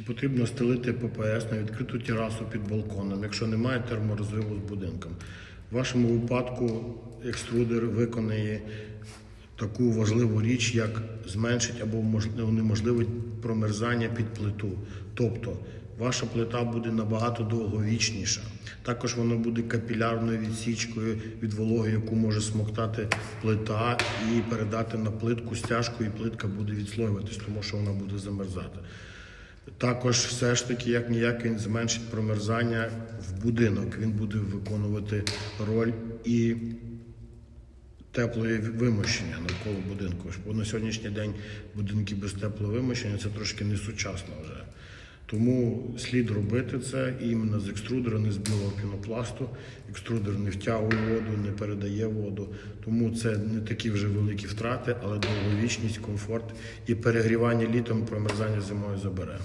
Чи потрібно стелити ППС на відкриту терасу під балконом, якщо немає терморозриву з будинком? В вашому випадку екструдер виконає таку важливу річ, як зменшить або мож- унеможливить промерзання під плиту. Тобто ваша плита буде набагато довговічніша. Також вона буде капілярною відсічкою від вологи, яку може смоктати плита і передати на плитку стяжку, і плитка буде відслоюватись, тому що вона буде замерзати. Також все ж таки, як ніяк, він зменшить промерзання в будинок. Він буде виконувати роль і теплої вимощення навколо будинку. Бо на сьогоднішній день будинки без теплого вимощення це трошки не сучасно вже. Тому слід робити це іменно з екструдера, не з білого пінопласту. Екструдер не втягує воду, не передає воду. Тому це не такі вже великі втрати, але довговічність, комфорт і перегрівання літом, промерзання зимою забере.